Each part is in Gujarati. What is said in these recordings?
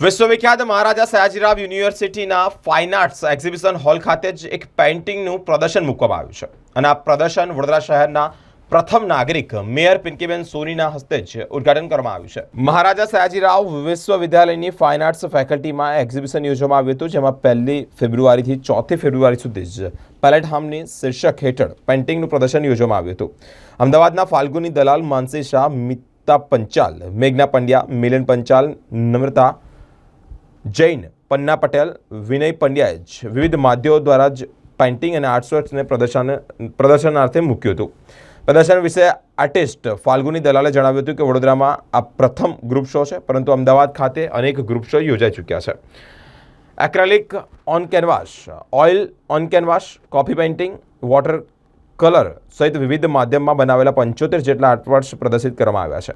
વિશ્વવિખ્યાત મહારાજા સયાજીરાવ યુનિવર્સિટીના ફાઇન આર્ટ્સ એક્ઝિબિશન હોલ ખાતે જ એક પેઇન્ટિંગનું પ્રદર્શન મૂકવામાં આવ્યું છે. અને આ પ્રદર્શન વડોદરા શહેરના પ્રથમ નાગરિક મેયર પિંકીબેન સોનીના હસ્તે જ ઉદ્ઘાટન કરવામાં આવ્યું છે. મહારાજા સયાજીરાવ વિશ્વવિદ્યાલયની ફાઇન આર્ટ્સ ફેકલ્ટીમાં એક્ઝિબિશન યોજવામાં આવ્યું હતું, જેમાં પહેલી ફેબ્રુઆરીથી ચોથી ફેબ્રુઆરી સુધી જ પેલેટ હામની શીર્ષક હેઠળ પેઇન્ટિંગનું પ્રદર્શન યોજવામાં આવ્યું હતું. અમદાવાદના ફાલ્ગુની દલાલ માનસી શાહ મિતા પંચાલ, મેઘના પંડ્યા, મિલન પંચાલ, નમ્રતા જૈન પન્ના પટેલ, વિનય પંડ્યાએ જ વિવિધ માધ્યમો દ્વારા જ પેઇન્ટિંગ અને આર્ટવર્ક્સને પ્રદર્શન, પ્રદર્શનાર્થે મૂક્યું હતું. પ્રદર્શન વિશે આર્ટિસ્ટ ફાલ્ગુની દલાલે જણાવ્યું હતું કે વડોદરામાં આ પ્રથમ ગ્રુપ શો છે, પરંતુ અમદાવાદ ખાતે અનેક ગ્રુપ શો યોજાઈ ચૂક્યા છે. Acrylic on canvas oil on canvas coffee painting water colour સહિત વિવિધ માધ્યમમાં બનાવેલા પંચોતેર જેટલા આર્ટવર્ક્સ પ્રદર્શિત કરવામાં આવ્યા છે.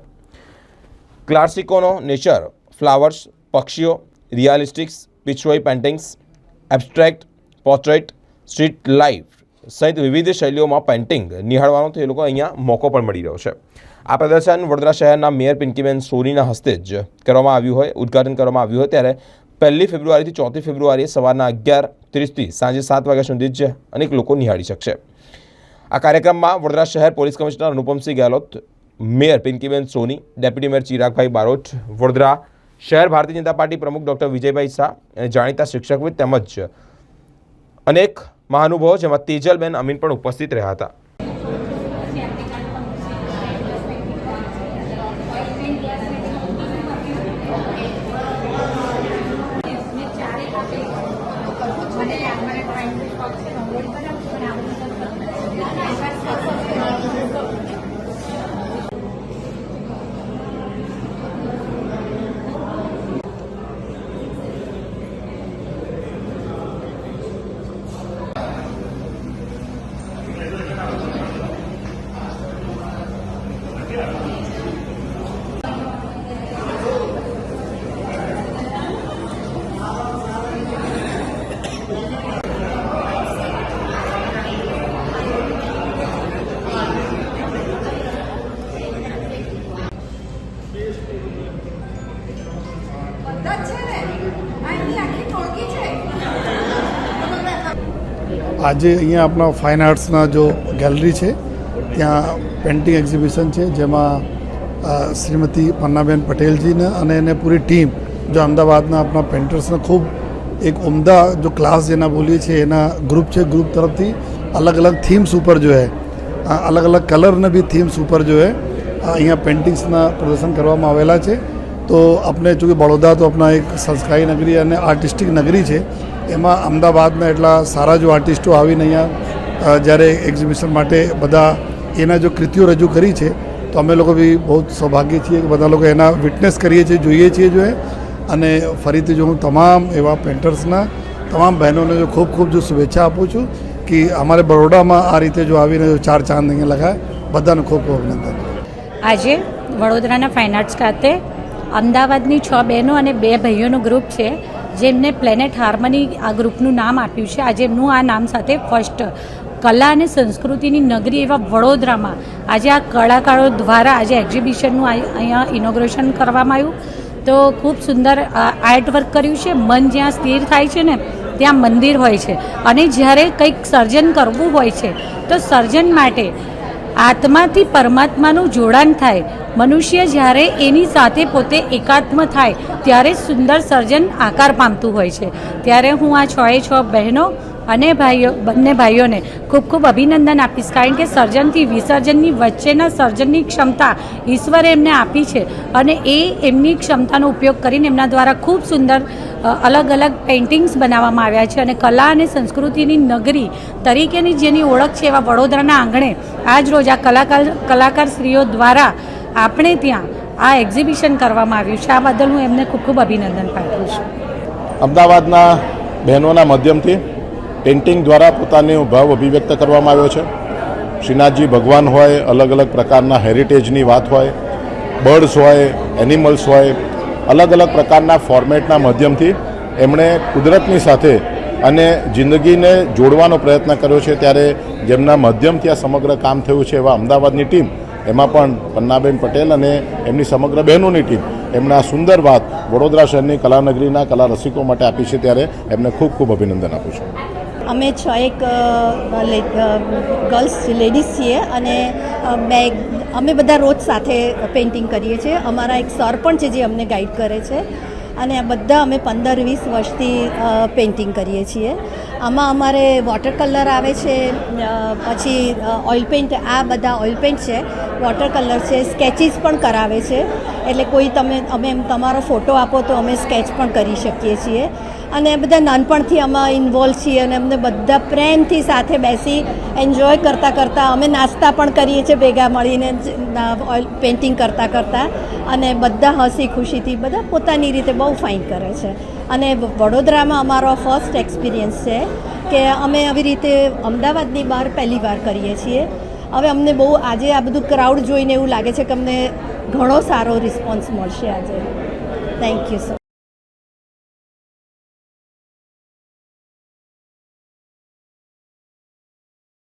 ક્લાસિકોનો નેચર ફ્લાવર્સ પક્ષીઓ realistics Pichwai paintings abstract portrait street life સહિત વિવિધ શૈલીઓમાં પેઇન્ટિંગ નિહાળવાનો તે લોકો અહીંયા મોકો પણ મળી રહ્યો છે. આ પ્રદર્શન વડોદરા શહેરના મેયર પિંકીબેન સોનીના હસ્તે જ કરવામાં આવ્યું હોય, ઉદ્ઘાટન કરવામાં આવ્યું હોય ત્યારે પહેલી ફેબ્રુઆરીથી ચોથી ફેબ્રુઆરીએ સવારના અગિયાર ત્રીસથી સાંજે સાત વાગ્યા સુધી જ અનેક લોકો નિહાળી શકશે. આ કાર્યક્રમમાં વડોદરા શહેર police commissioner Anupamsinh Gehlot, mayor Pinkiben Soni, deputy mayor Chiragbhai Barot, Vadodara શહેર ભારતીય જનતા પાર્ટી પ્રમુખ ડૉક્ટર વિજયભાઈ શાહ અને જાણીતા શિક્ષકવિદ તેમજ અનેક મહાનુભાવો, જેમાં તેજલબેન અમીન પણ ઉપસ્થિત રહ્યા હતા બધા જ છે ને આ એમની આખી ટોળકી છે આજે અહીંયા આપણા ફાઇન આર્ટ્સના જો ગેલેરી છે, ત્યાં પેઇન્ટિંગ એક્ઝિબિશન છે, જેમાં શ્રીમતી પન્નાબેન પટેલજીને અને એને પૂરી ટીમ જો અમદાવાદના આપણા પેન્ટર્સને ખૂબ એક ઉમદા જો ક્લાસ જેના બોલીએ છીએ, એના ગ્રુપ છે ગ્રુપ તરફથી અલગ અલગ થીમ્સ ઉપર જો હે અલગ અલગ કલરને બી થીમ્સ ઉપર જો હે અહીંયા પેઇન્ટિંગ્સના પ્રદર્શન કરવામાં આવેલા છે. તો આપણે ચૂંકિ બડોદા તો આપણા એક સંસ્કારી નગરી અને આર્ટિસ્ટિક નગરી છે. એમાં અમદાવાદના એટલા સારા જો આર્ટિસ્ટો આવીને અહીંયા જ્યારે એક્ઝિબિશન માટે બધા એના જો કૃતિઓ રજૂ કરી છે, તો અમે લોકો બી બહુ સૌભાગ્ય છીએ કે બધા લોકો એના વિટનેસ કરીએ છીએ, જોઈએ છીએ જો અને ફરીથી જો હું તમામ એવા પેન્ટર્સના તમામ બહેનોને જો ખૂબ ખૂબ જો શુભેચ્છા આપું છું કે અમારે બરોડામાં આ રીતે જો આવીને જો ચાર ચાંદ અહીંયા લગાય બધાને ખૂબ ખૂબ અભિનંદન. આજે વડોદરાના ફાઇન આર્ટ્સ ખાતે અમદાવાદની છ બહેનો અને બે ભાઈઓનું ગ્રુપ છે, જેમને પ્લેનેટ હાર્મની આ ગ્રુપનું નામ આપ્યું છે. આજે એમનું આ નામ સાથે ફર્સ્ટ કલા અને સંસ્કૃતિની નગરી એવા વડોદરામાં આજે આ કલાકારો દ્વારા આજે એક્ઝિબિશનનું અહીંયા ઇનોગ્રેશન કરવામાં આવ્યું. તો ખૂબ સુંદર આર્ટ વર્ક કર્યું છે. મન જ્યાં સ્થિર થાય છે ને, ત્યાં મંદિર હોય છે. અને જ્યારે કંઈક સર્જન કરવું હોય છે, તો સર્જન માટે આત્માથી પરમાત્માનું જોડાણ થાય. મનુષ્ય જ્યારે એની સાથે પોતે એકાત્મ થાય, ત્યારે સુંદર સર્જન આકાર પામતું હોય છે. ત્યારે હું આ છ એ છ બહેનો અને ભાઈઓ, બંને ભાઈઓને ખૂબ ખૂબ અભિનંદન આપીશ. કારણ કે સર્જનથી વિસર્જનની વચ્ચેના સર્જનની ક્ષમતા ઈશ્વરે એમને આપી છે અને એ એમની ક્ષમતાનો ઉપયોગ કરીને એમના દ્વારા ખૂબ સુંદર અલગ અલગ પેઇન્ટિંગ્સ બનાવવામાં આવ્યા છે અને કલા અને સંસ્કૃતિની નગરી તરીકેની જેની ઓળખ છે એવા વડોદરાના આંગણે આજ રોજ આ કલાકાર કલાકાર સ્ત્રીઓ દ્વારા આપણે ત્યાં આ એક્ઝિબિશન કરવામાં આવ્યું છે. આ બદલ હું એમને ખૂબ ખૂબ અભિનંદન પાઠવું છું. અમદાવાદના બહેનોના માધ્યમથી પેઇન્ટિંગ દ્વારા પોતાનો ભાવ અભિવ્યક્ત કરવામાં આવ્યો છે. શ્રીનાથજી ભગવાન હોય અલગ અલગ પ્રકારના હેરિટેજની વાત હોય, બર્ડ્સ હોય, એનિમલ્સ હોય અલગ અલગ પ્રકારના ફોર્મેટના માધ્યમથી એમણે કુદરતની સાથે અને જિંદગીને જોડવાનો પ્રયત્ન કર્યો છે. ત્યારે જેમના માધ્યમથી આ સમગ્ર કામ થયું છે એવા અમદાવાદની ટીમ, એમાં પણ પન્નાબેન પટેલ અને એમની સમગ્ર બહેનોની ટીમ એમણે આ સુંદર વાત વડોદરા શહેરની કલાનગરીના કલા રસિકો માટે આપી છે. ત્યારે એમને ખૂબ ખૂબ અભિનંદન આપું છું. અમે છ એક ગર્લ્સ લેડીઝ છીએ અને બે અમે બધા રોજ સાથે પેઇન્ટિંગ કરીએ છીએ. અમારા એક સર પણ છે જે અમને ગાઈડ કરે છે. અને બધા અમે પંદર વીસ વર્ષથી પેઇન્ટિંગ કરીએ છીએ. આમાં અમારે વોટર કલર આવે છે પછી ઓઇલ પેઇન્ટ આ બધા ઓઇલ પેઇન્ટ છે. વોટર કલર છે સ્કેચીસ પણ કરાવે છે. એટલે કોઈ તમે, અમે તમારો ફોટો આપો તો અમે સ્કેચ પણ કરી શકીએ છીએ. અને બધા નાનપણથી અમે ઇન્વોલ્વ છીએ અને અમને બધા પ્રેમથી સાથે બેસી એન્જોય કરતાં કરતાં અમે નાસ્તા પણ કરીએ છીએ ભેગા મળીને ઓઇલ પેઇન્ટિંગ કરતાં કરતાં. અને બધા હસી ખુશીથી, બધા પોતાની રીતે બહુ ફાઇન કરે છે. અને વડોદરામાં અમારો ફર્સ્ટ એક્સપિરિયન્સ છે. કે અમે આવી રીતે અમદાવાદની બહાર પહેલી વાર કરીએ છીએ. હવે અમને બહુ આજે આ બધું ક્રાઉડ જોઈને એવું લાગે છે કે અમને ઘણો સારો રિસ્પોન્સ મળશે આજે. Thank you so